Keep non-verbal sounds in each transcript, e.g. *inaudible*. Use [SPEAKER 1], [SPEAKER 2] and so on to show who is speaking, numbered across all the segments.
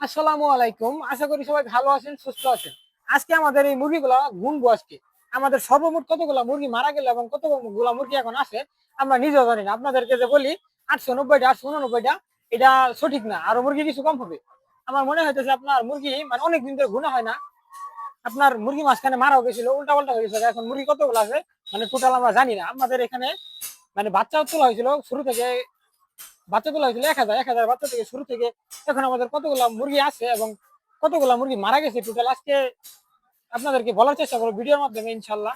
[SPEAKER 1] আসসালামু আলাইকুম। আশা করি সবাই ভালো আছেন, সুস্থ আছেন। আজকে আমাদের এই মুরগিগুলা গুনবো আজকে। আমাদের সর্বমোট কতগুলা মুরগি মারা গেল এবং কতগুলা মুরগি এখন আছে, আমরা নিজেও জানি না। আপনাদেরকে যে বলি, আটশো নব্বইটা, আটশো উননব্বইটা, এটা সঠিক না। আরও মুরগি কিছু কম হবে। আমার মনে হইতেছে আপনার মুরগি মানে অনেক দিন ধরে গুণা হয় না। আপনার মুরগি মাঝখানে মারাও গেছিল উল্টা পাল্টা হয়ে গেছিল। এখন মুরগি কতগুলো আছে মানে টোটাল আমরা জানি না। আমাদের এখানে মানে বাচ্চা তোলা হয়েছিল শুরু থেকে বাচ্চা তোলা হয়েছিল এক হাজার এক হাজার বাচ্চা থেকে শুরু থেকে এখন আমাদের কতগুলা মুরগি আছে এবং কতগুলা মুরগি মারা গেছে টোটাল আজকে আপনাদেরকে বলার চেষ্টা করব ভিডিওর মাধ্যমে ইনশাল্লাহ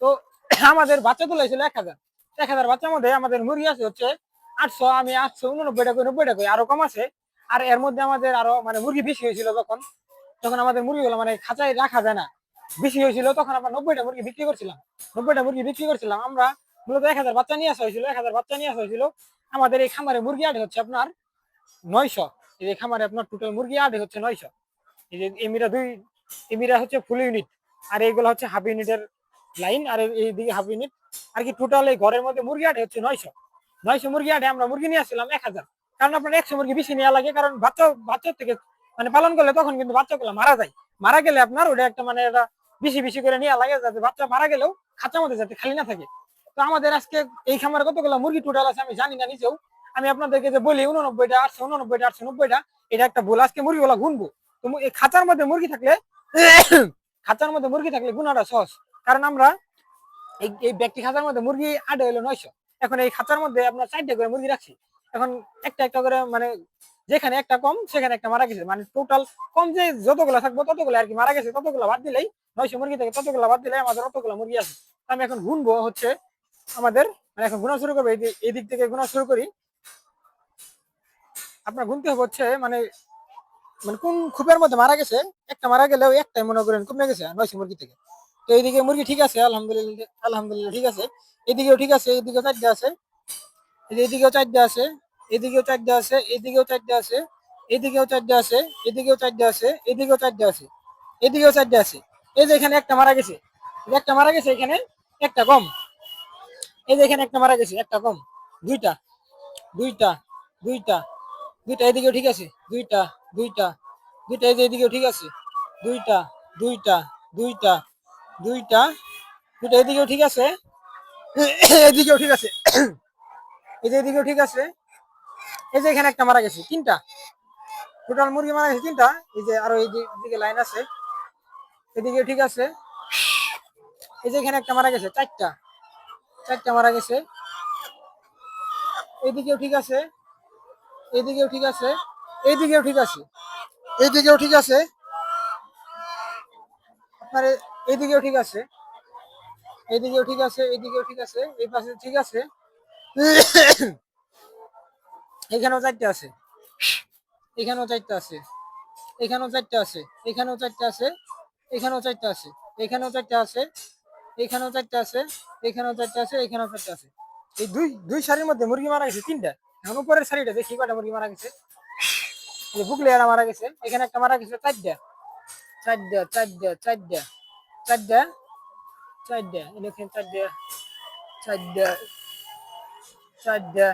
[SPEAKER 1] তো আমাদের বাচ্চা তোলা হয়েছিল এক হাজার। এক হাজার বাচ্চার মধ্যে আমাদের মুরগি আছে হচ্ছে আটশো, আমি আটশো উননব্বই টাকা নব্বই টাকা আরও কম আছে। আর এর মধ্যে আমাদের আরও মানে মুরগি বেশি হয়েছিল তখন তখন আমাদের মুরগিগুলো মানে খাঁচায় রাখা যায় না, বেশি হয়েছিল, তখন আমরা নব্বইটা মুরগি বিক্রি করছিলাম। নব্বইটা মুরগি বিক্রি করছিলাম, আমরা মূলত এক হাজার বাচ্চা নিয়ে আসা হয়েছিল, এক হাজার বাচ্চা নিয়ে আসা হয়েছিল। আমাদের এই খামারে মুরগি আটে হচ্ছে আপনার নয়শো। এই খামারে আপনার টোটাল মুরগি আটে হচ্ছে নয়শো। এই যে এমিরা দুই এমিরা হচ্ছে ফুল ইউনিট আর এইগুলো হচ্ছে হাফ ইউনিটের লাইন আর এই দিকে হাফ ইউনিট আর কি টোটাল এই ঘরের মধ্যে মুরগি আটে হচ্ছে নয়শো। নয়শো মুরগি আটে আমরা মুরগি নিয়ে আসছিলাম এক হাজার। কারণ আপনার একশো মুরগি বেশি নেওয়া লাগে, কারণ বাচ্চা বাচ্চার থেকে মানে পালন করলে তখন কিন্তু বাচ্চাগুলো মারা যায়। মারা গেলে আপনার ওটা একটা মানে এটা বেশি বেশি করে নেওয়া লাগে, যাতে বাচ্চা মারা গেলেও খাঁচার মধ্যে যাতে খালি না থাকে। তো আমাদের আজকে এই খামারে কতগুলো মুরগি টোটাল আছে আমি জানি না নিজেও। আমি আপনাদেরকে যে বলি, উননব্বইটা আটশো উননব্বইটা আটশো নব্বইটা, এটা একটা ভুল। আজকে মুরগিগুলা গুনবো। তো এই খাঁচার মধ্যে মুরগি থাকলে, *coughs* খাঁচার মধ্যে মুরগি থাকলে গুনাটা সহজ। কারণ আমরা এই এই ব্যক্তি খাঁচার মধ্যে মুরগি আটে হইল নয়শো। এখন এই খাঁচার মধ্যে আপনার চারটে করে মুরগি রাখছি। এখন একটা একটা করে মানে যেখানে একটা কম, সেখানে একটা মারা গেছে। মানে টোটাল কম যে যতগুলো থাকব ততগুলো আর কি মারা গেছে। ততগুলো বাদ দিলেই নয়শো মুরগি থেকে ততগুলো বাদ দিলে আমাদের অতগুলো মুরগি আছে। আমি এখন গুনবো হচ্ছে আমাদের মানে এখন গুণা শুরু করব, এই দিক থেকে গুণা শুরু করি। আপনার গুনতে হবে হচ্ছে মানে মানে কোন খুপের মধ্যে মারা গেছে, একটা মারা গেলেও একটাই মনে করেন কমে গেছে নয়শো মুরগি থেকে। তো এইদিকে মুরগি ঠিক আছে, আলহামদুলিল্লাহ আলহামদুলিল্লাহ ঠিক আছে। এদিকেও ঠিক আছে এদিকেও চারটে আছে। এদিকেও চারটে আছে এদিকেও চারটে আছে এদিকেও চারটে আছে এদিকেও চারটে আছে এদিকেও চারটে আছে এদিকেও চারটে আছে এদিকেও চারটে আছে। এই যে এখানে একটা মারা গেছে একটা মারা গেছে, এখানে একটা কম এই যে এখানে একটা মারা গেছে, একটা কম। দুইটা দুইটা দুইটা দুইটা এদিকেও ঠিক আছে। দুইটা দুইটা দুইটা এই যে এদিকেও ঠিক আছে। দুইটা দুইটা দুইটা দুইটা দুইটা এদিকেও ঠিক আছে। এদিকেও ঠিক আছে। এই যে এদিকেও ঠিক আছে। এই যে এখানে একটা মারা গেছে, তিনটা। টোটাল মুরগি মারা গেছে তিনটা। এই যে আরও এই এদিকে লাইন আছে। এদিকেও ঠিক আছে। এই যে এখানে একটা মারা গেছে, চারটা। চারটা মারা গেছে। এদিকেও ঠিক আছে। এদিকেও ঠিক আছে। এইদিকেও ঠিক আছে। এইদিকেও ঠিক আছে। আপনার এইদিকেও ঠিক আছে। এইদিকেও ঠিক আছে, এইদিকেও ঠিক আছে, এই পাশে ঠিক আছে। এখানেও চারটে আছে। এখানেও চারটে আছে। এখানেও চারটে আছে। এখানেও চারটে আছে। এখানেও চারটে আছে। এখানেও চারটে আছে। এখানেও চারটে আছে, এখানেও চারটে আছে, এখানেও চারটে আছে। এই দুই দুই শাড়ির মধ্যে মুরগি মারা গেছে, তিনটা। এখন উপরের শাড়িটা দেখি, কয়টা মুরগি মারা গেছে। বুকলিয়ারা মারা গেছে, এখানে একটা মারা গেছে, চারটা। চারটা চারটা চারটা চারটা চারটা। এখানে চারটা চারটা চারটা।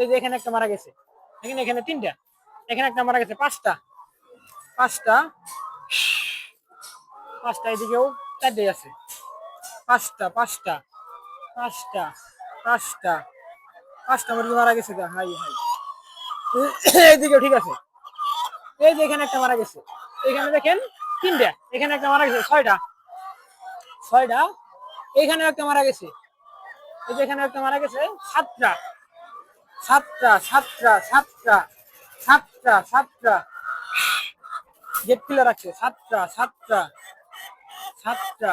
[SPEAKER 1] এই যে এখানে একটা মারা গেছে। এখানে এখানে তিনটা। এখানে একটা মারা গেছে, পাঁচটা। পাঁচটা। পাঁচটা এদিকেও চারটে আছে। পাঁচটা পাঁচটা পাঁচটা পাঁচটা পাঁচটা মুরগি মারা গেছে গা, হাই হাই। এইদিকেও ঠিক আছে। এই যে এখানে একটা মারা গেছে। এখানে দেখেন তিনটা, এখানে একটা মারা গেছে, ছয়টা। ছয়টা এখানে একটা মারা গেছে। এই যে এখানে একটা মারা গেছে, সাতটা। সাতটা সাতটা সাতটা সাতটা সাতটা। গেট কিলার আছে সাতটা সাতটা। সাতটা।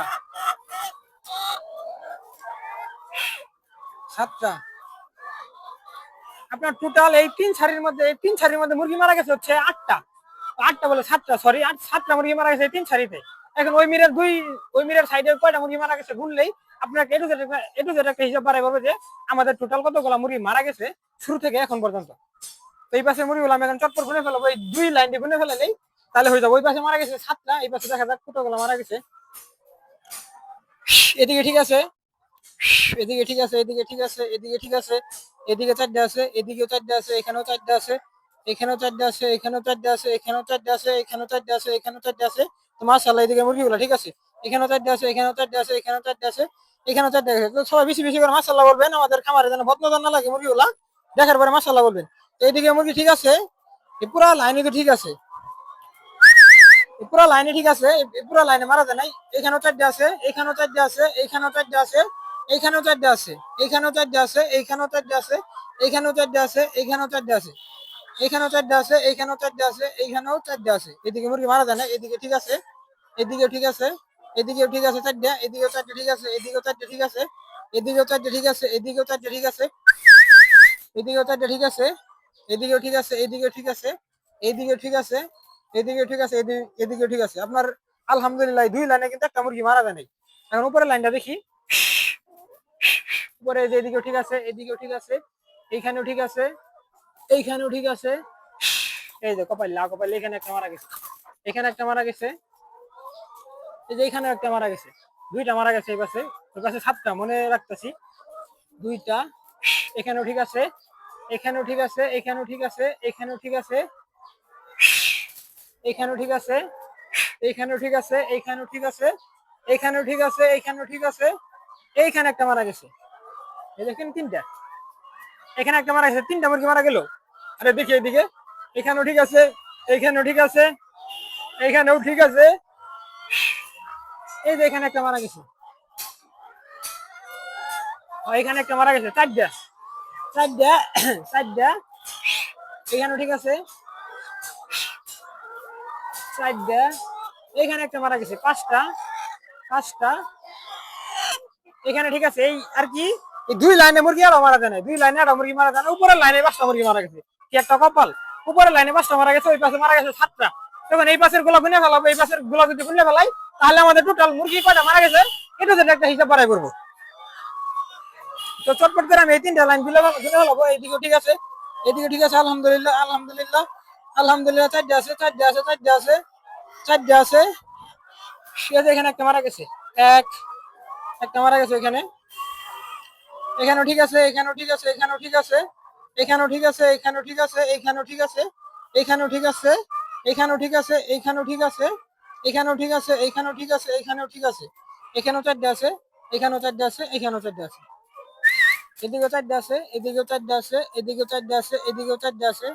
[SPEAKER 1] সাতটা। আপনার টোটাল এই তিন সারির মধ্যে, এই তিন সারির মধ্যে মুরগি মারা গেছে হচ্ছে আটটা। আটটা বলে সাতটা সরি আট সাতটা মুরগি মারা গেছে এই তিন সারিতে এখন ওই মিরের দুই ওই মিরের সাইডে কয়টা মুরগি মারা গেছে গুনলেই আপনাকে এটু এটু একটা হিসাব বাড়াই বলবে যে আমাদের টোটাল কতগুলো মুরগি মারা গেছে শুরু থেকে এখন পর্যন্ত। তো এই পাশে মুরগিগুলো আমি এখন চটপট গুনে ফেলব, এই দুই লাইন দিয়ে গুনে ফেলালেই তাহলে হয়ে যাবে। ওই পাশে মারা গেছে সাতটা, এই পাশে দেখা যাক কতগুলো মারা গেছে। এদিকে ঠিক আছে এদিকে ঠিক আছে এদিকে ঠিক আছে এদিকে ঠিক আছে এদিকে চারটে আছে এদিকেও চারটে আছে এখানেও চারটে আছে এখানেও চারটে আছে এখানেও চারটে আছে এখানেও চারটে আছে এখানেও চারটে আছে এখানেও চারটে আছে তো মাশাআল্লাহ এদিকে মুরগিগুলো ঠিক আছে এখানেও চারটে আছে এখানেও চারটে আছে এখানেও চারটে আছে এখানেও চারটে আছে তো সবাই বেশি বেশি করে মাশাআল্লাহ বলবেন আমাদের খামারে যেন বদনাদার না লাগে মুরগিগুলা দেখার পরে মাশাআল্লাহ বলবেন এইদিকে মুরগি ঠিক আছে পুরা লাইনে তো ঠিক আছে পুরা লাইনে ঠিক আছে পুরা লাইনে মারা যায় নাই এখানেও চারটে আছে এখানেও চারটে আছে এখানেও চারটে আছে এইখানেও চারটে আছে এইখানেও চারটে আছে এইখানেও চারটে আছে এইখানেও চারটে আছে এইখানেও চারটে আছে এইখানেও চারটে আছে এইখানেও চারটে আছে এইখানেও চারটে আছে এদিকে মুরগি মারা যায় না এদিকে ঠিক আছে এদিকেও ঠিক আছে এদিকেও ঠিক আছে চারটে এদিকেও চারটে ঠিক আছে এদিকেও চারটে ঠিক আছে এদিকেও চারটে ঠিক আছে এদিকেও চারটে ঠিক আছে এদিকেও চারটে ঠিক আছে এদিকেও ঠিক আছে এদিকেও ঠিক আছে এদিকেও ঠিক আছে এদিকেও ঠিক আছে এদিকে ঠিক আছে। আপনার আলহামদুলিল্লাহ দুই লাইনে কিন্তু একটা মুরগি মারা যায় এখন উপরের লাইনটা দেখি। উপরে যে এদিকেও ঠিক আছে, এদিকেও ঠিক আছে, এইখানেও ঠিক আছে, এইখানেও ঠিক আছে। এই যে কপাল, লা কপাল, এখানে একটা মারা গেছে। এখানে একটা মারা গেছে। এই যে এখানে একটা মারা গেছে। দুইটা মারা গেছে এই পাশে। ওই পাশে সাতটা, মনে রাখতেছি। দুইটা, এখানেও ঠিক আছে, এখানেও ঠিক আছে, এখানেও ঠিক আছে, এখানেও ঠিক আছে। এখানেও ঠিক আছে এইখানেও ঠিক আছে এইখানেও ঠিক আছে এইখানেও ঠিক আছে এইখানেও ঠিক আছে, এইখানে একটা মারা গেছে। এই দেখেন তিনটা, এখানে একটা মারা গেছে, তিনটা মুরগি মারা গেল। আরে দেখি এদিকে, এখানেও ঠিক আছে এইখানেও ঠিক আছে এইখানেও ঠিক আছে। এই যে এখানে একটা মারা গেছে। এখানে একটা মারা গেছে, চারটা চারটা চারটা, এখানেও ঠিক আছে। চারটা এখানে একটা মারা গেছে, পাঁচটা পাঁচটা। এখানে ঠিক আছে, এই আর কি? এই দুই লাইনে মুরগি আরও মারা যায় দুই লাইনে আরও মুরগি মারা যায় উপরের লাইনে পাঁচটা মুরগি মারা গেছে। কি একটা কপাল? উপরের লাইনে পাঁচটা মারা গেছে, ওই পাশে মারা গেছে সাতটা। তখন এই পাশেরগুলা গুনে ফেলাবো, এই পাশেরগুলা যদি গুনে ফেলাই, তাহলে আমাদের টোটাল মুরগি কয়টা মারা গেছে? এটা যদি একটা হিসাব বাড়াই করব। তো চটপট করে আমি এই তিনটা লাইন গুনে ফেলাবো। এইদিকে ঠিক আছে এদিকে ঠিক আছে, আলহামদুলিল্লাহ আলহামদুলিল্লাহ। আলহামদুলিল্লাহ চারটে আছে চারটে আছে চারটে আছে চারটে আছে যে এখানে একটা মারা গেছে এক একটা মারা গেছে এখানে এখানেও ঠিক আছে এখানেও ঠিক আছে এখানেও ঠিক আছে এখানেও ঠিক আছে এখানেও ঠিক আছে এখানেও ঠিক আছে এখানেও ঠিক আছে এখানেও ঠিক আছে এখানেও ঠিক আছে এখানেও ঠিক আছে এখানেও ঠিক আছে এখানেও ঠিক আছে এখানেও চারটে আছে এখানেও চারটে আছে এখানেও চারটে আছে এদিকেও চারটে আছে এদিকেও চারটে আছে এদিকেও চারটে আছে এদিকেও চারটে আছে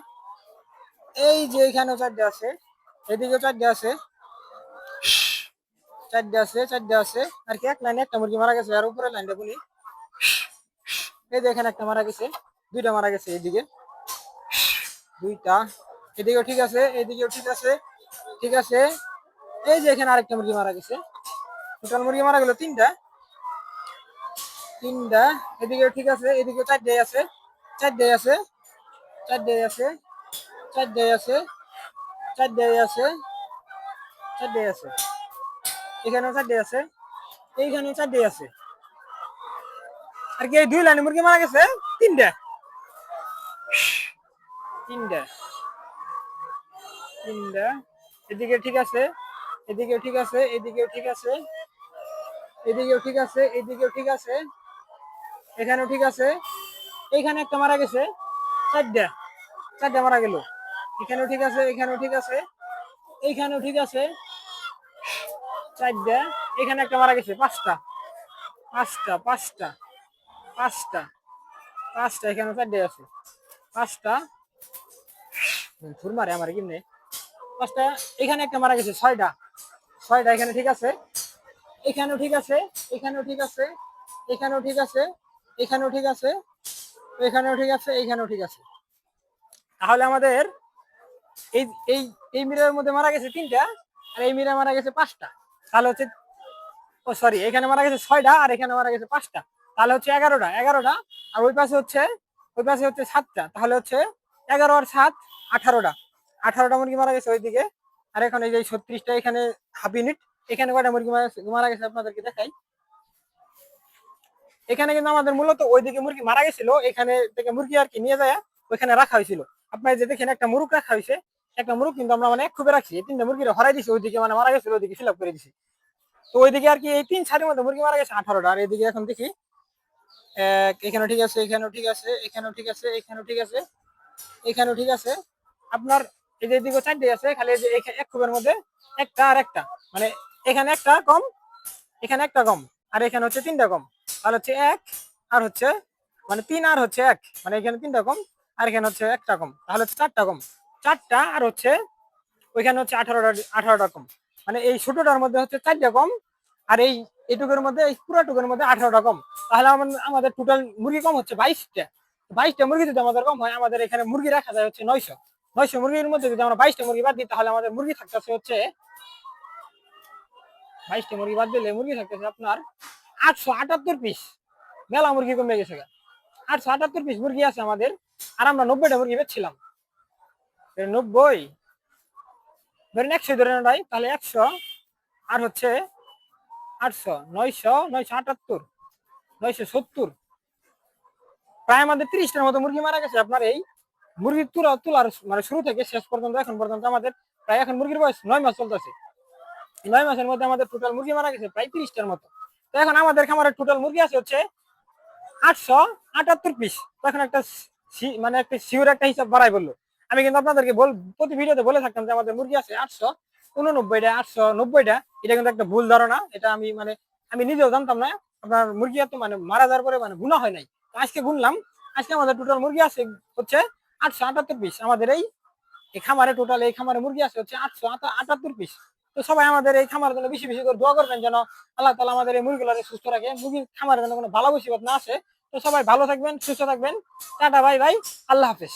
[SPEAKER 1] এই যে এখানেও চারটে আছে, এদিকেও চারটে আছে। চারটে আছে চারটে আছে। আর কি, এক লাইনে একটা মুরগি মারা গেছে, আর উপরে লাইনটা বলি এই যে এখানে একটা মারা গেছে, দুইটা মারা গেছে এইদিকে দুইটা। এদিকেও ঠিক আছে, এদিকেও ঠিক আছে ঠিক আছে। এই যে এখানে আরেকটা মুরগি মারা গেছে। টোটাল মুরগি মারা গেল তিনটা। তিনটা। এদিকেও ঠিক আছে এদিকে চারটে আছে চারটে আছে চারটে আছে। চারটে আছে। চারটে আছে। চারটে আছে। এখানেও চারটে আছে। এইখানেও চারটে আছে। আর কি দুই লাইনে মুরগি মারা গেছে? তিনটা। তিনটা। তিনটা। এদিকে ঠিক আছে। এদিকেও ঠিক আছে। এদিকেও ঠিক আছে। এদিকেও ঠিক আছে। এদিকেও ঠিক আছে। এখানেও ঠিক আছে। এইখানে একটা মারা গেছে। চারটা। চারটা মারা গেল। এখানেও ঠিক আছে, এখানেও ঠিক আছে এইখানেও ঠিক আছে। চারটা, এখানে একটা মারা গেছে, পাঁচটা পাঁচটা পাঁচটা পাঁচটা পাঁচটা এখানে চারটে আছে। পাঁচটা মারে আমার কেমনে। পাঁচটা, এখানে একটা মারা গেছে, ছয়টা ছয়টা এখানে ঠিক আছে। এখানেও ঠিক আছে, এখানেও ঠিক আছে, এখানেও ঠিক আছে, এখানেও ঠিক আছে, এখানেও ঠিক আছে এইখানেও ঠিক আছে। তাহলে আমাদের এই এই এই মিরার মধ্যে মারা গেছে তিনটা, আর এই মিরা মারা গেছে পাঁচটা। তাহলে হচ্ছে, ও সরি এখানে মারা গেছে ছয়টা আর এখানে মারা গেছে পাঁচটা। তাহলে হচ্ছে এগারোটা এগারোটা, আর ওই পাশে হচ্ছে, ওই পাশে হচ্ছে সাতটা। তাহলে হচ্ছে এগারো আর সাত, আঠারোটা। আঠারোটা মুরগি মারা গেছে ওইদিকে। আর এখন এই যে ছত্রিশটা এখানে হাফ ইউনিট এখানে কয়টা মুরগি মারা গেছে? মারা গেছে আপনাদেরকে দেখাই। এখানে কিন্তু আমাদের মূলত ওইদিকে মুরগি মারা গেছিল, এখানে থেকে মুরগি আর কি নিয়ে যায়, ওইখানে রাখা হয়েছিল। আপনার যে দেখেন একটা মুরগ রাখা হয়েছে, একটা মুরগ কিন্তু আমরা মানে এক রাখছি। এই তিনটা মুরগিরা হরাই দিছি, ওইদিকে মানে মারা গেছিল ওইদিকে ফিল করে দিছি। তো ওইদিকে আর কি এই তিন সারির মধ্যে মুরগি মারা গেছে আঠারোটা। আর এদিকে এখন দেখি এখানেও ঠিক আছে, এখানেও ঠিক আছে, এখানেও ঠিক আছে, এখানেও ঠিক আছে, এখানেও ঠিক আছে। আপনার এই যে এদিকে চারটে আছে, খালি যে এক খুবের মধ্যে একটা আর একটা। মানে এখানে একটা কম, এখানে একটা কম, আর এখানে হচ্ছে তিনটা কম। আর হচ্ছে এক, আর হচ্ছে মানে তিন আর হচ্ছে এক। মানে এখানে তিনটা কম আর এখানে হচ্ছে একটা কম। তাহলে হচ্ছে চারটা কম। চারটা আর হচ্ছে ওইখানে হচ্ছে আঠারোটা আঠারোটা কম। মানে এই ছোটটার মধ্যে হচ্ছে চারটা কম আর এই এটুকুর মধ্যে, এই পুরাটুকুর মধ্যে আঠারোটা কম। তাহলে আমাদের টোটাল মুরগি কম হচ্ছে বাইশটা। বাইশটা মুরগি যদি আমাদের কম হয়, আমাদের এখানে মুরগি রাখা যায় হচ্ছে নয়শো। নয়শো মুরগির মধ্যে যদি আমরা বাইশটা মুরগি বাদ দিই, তাহলে আমাদের মুরগি থাকতেছে হচ্ছে বাইশটা মুরগি বাদ দিলে মুরগি থাকতেছে আপনার আটশো আটাত্তর পিস মেলা মুরগি কমে গেছে। আটশো আটাত্তর পিস মুরগি আছে আমাদের, আর আমরা নব্বইটা মুরগি বেচছিলাম। নব্বই, ধরেন একশো ধরে নাই তাহলে একশো, আর হচ্ছে আটশো, নয়শো নয়শো আটাত্তর, নয়শো সত্তর। প্রায় আমাদের তিরিশটার মতো মুরগি মারা গেছে। আপনার এই মুরগি তুলা তোলার মানে শুরু থেকে শেষ পর্যন্ত, এখন পর্যন্ত আমাদের প্রায় এখন মুরগির বয়স নয় মাস চলতেছে। নয় মাসের মধ্যে আমাদের টোটাল মুরগি মারা গেছে প্রায় তিরিশটার মতো। তো এখন আমাদের খামারের টোটাল মুরগি আছে হচ্ছে আটশো আটাত্তর পিস তখন একটা মানে একটা শিওর একটা হিসাব বাড়াই বলল। আমি কিন্তু আপনাদেরকে বল প্রতি ভিডিওতে বলে থাকতাম যে আমাদের মুরগি আছে আটশো, উননব্বইটা, আটশো নব্বইটা। এটা কিন্তু একটা ভুল ধারণা। এটা আমি মানে আমি নিজেও জানতাম না। আপনার মুরগি এত মানে মারা যাওয়ার পরে মানে গুণা হয় নাই। আজকে গুনলাম। আজকে আমাদের টোটাল মুরগি আছে হচ্ছে আটশো আটাত্তর পিস আমাদের এই খামারে টোটাল এই খামারে মুরগি আছে হচ্ছে আটশো আটাত্তর পিস তো সবাই আমাদের এই খামারের জন্য বেশি বেশি করে দোয়া করবেন যেন আল্লাহ তালা আমাদের এই মুরগিগুলো সুস্থ রাখে। মুরগির খামারের জন্য কোনো ভালো মুসিবত না আসে। তো সবাই ভালো থাকবেন, সুস্থ থাকবেন। টাটা ভাই ভাই আল্লাহ হাফেজ।